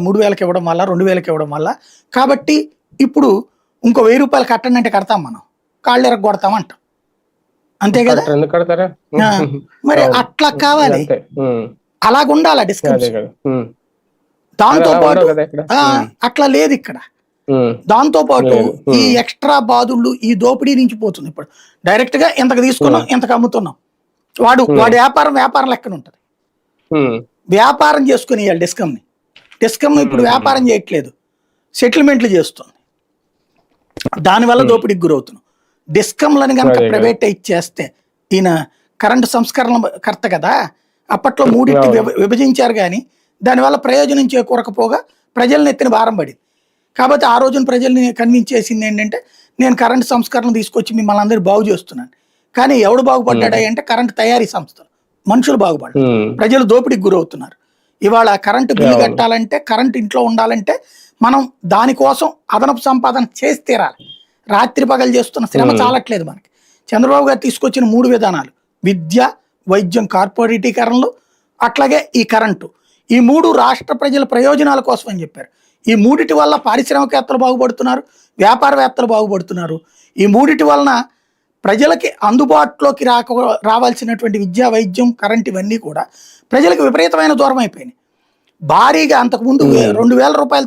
మూడు వేలకి ఇవ్వడం వల్ల రెండు వేలకి ఇవ్వడం వల్ల. కాబట్టి ఇప్పుడు ఇంకో వెయ్యి రూపాయలు కట్టండి అంటే కడతాం మనం. కాళ్ళు ఎరగొడతాం అంటాం. అంతే కదా? మరి. అట్లా కావాలి. అలాగుండాలి డిస్కషన్. దాంతో పాటు అట్లా లేదు ఇక్కడ. దాంతో పాటు. ఈ ఎక్స్ట్రా బాధుళ్ళు ఈ దోపిడీ నుంచి పోతుంది ఇప్పుడు. డైరెక్ట్గా ఇంతకు తీసుకున్నాం ఇంతకు అమ్ముతున్నాం. వాడు వాడి వ్యాపారం వ్యాపారం లెక్కన ఉంటది. వ్యాపారం చేసుకుని ఇవ్వాలి డిస్కమ్ని. డిస్కమ్ ఇప్పుడు వ్యాపారం చేయట్లేదు. సెటిల్మెంట్లు చేస్తుంది. దానివల్ల దోపిడీకి గురవుతున్నాం. డిస్కమ్లను కనుక. ప్రైవేటైజ్ చేస్తే ఈయన కరెంటు సంస్కరణ కర్త కదా? అప్పట్లో మూడింటి విభజించారు కానీ దానివల్ల ప్రయోజనం చేకూరకపోగా ప్రజలను ఎత్తిన భారం పడింది. కాబట్టి ఆ రోజున ప్రజల్ని కన్విన్స్ చేసింది ఏంటంటే నేను కరెంటు సంస్కరణ తీసుకొచ్చి మిమ్మల్ని అందరూ బాగు చేస్తున్నాను. కానీ ఎవడు బాగుపడ్డాడా అంటే కరెంటు తయారీ సంస్థలు. మనుషులు బాగుపడ్డారు. ప్రజలు దోపిడీకి గురవుతున్నారు. ఇవాళ కరెంటు బిల్లు. కట్టాలంటే కరెంట్ ఇంట్లో ఉండాలంటే మనం దానికోసం అదనపు సంపాదన చేసి తీరాలి. రాత్రి పగలు చేస్తున్న శ్రమ. చాలట్లేదు మనకి. చంద్రబాబు గారు తీసుకొచ్చిన మూడు విధానాలు. విద్య వైద్యం కార్పొరేటీకరణలు అట్లాగే ఈ కరెంటు. ఈ మూడు రాష్ట్ర ప్రజల ప్రయోజనాల కోసం అని చెప్పారు. ఈ మూడిటి వల్ల పారిశ్రామికవేత్తలు బాగుపడుతున్నారు వ్యాపారవేత్తలు బాగుపడుతున్నారు. ఈ మూడిటి వలన ప్రజలకి అందుబాటులోకి రాక రావాల్సినటువంటి విద్య వైద్యం కరెంట్ ఇవన్నీ కూడా ప్రజలకు విపరీతమైన దూరం అయిపోయినాయి భారీగా అంతకుముందు. రెండు వేల రూపాయలు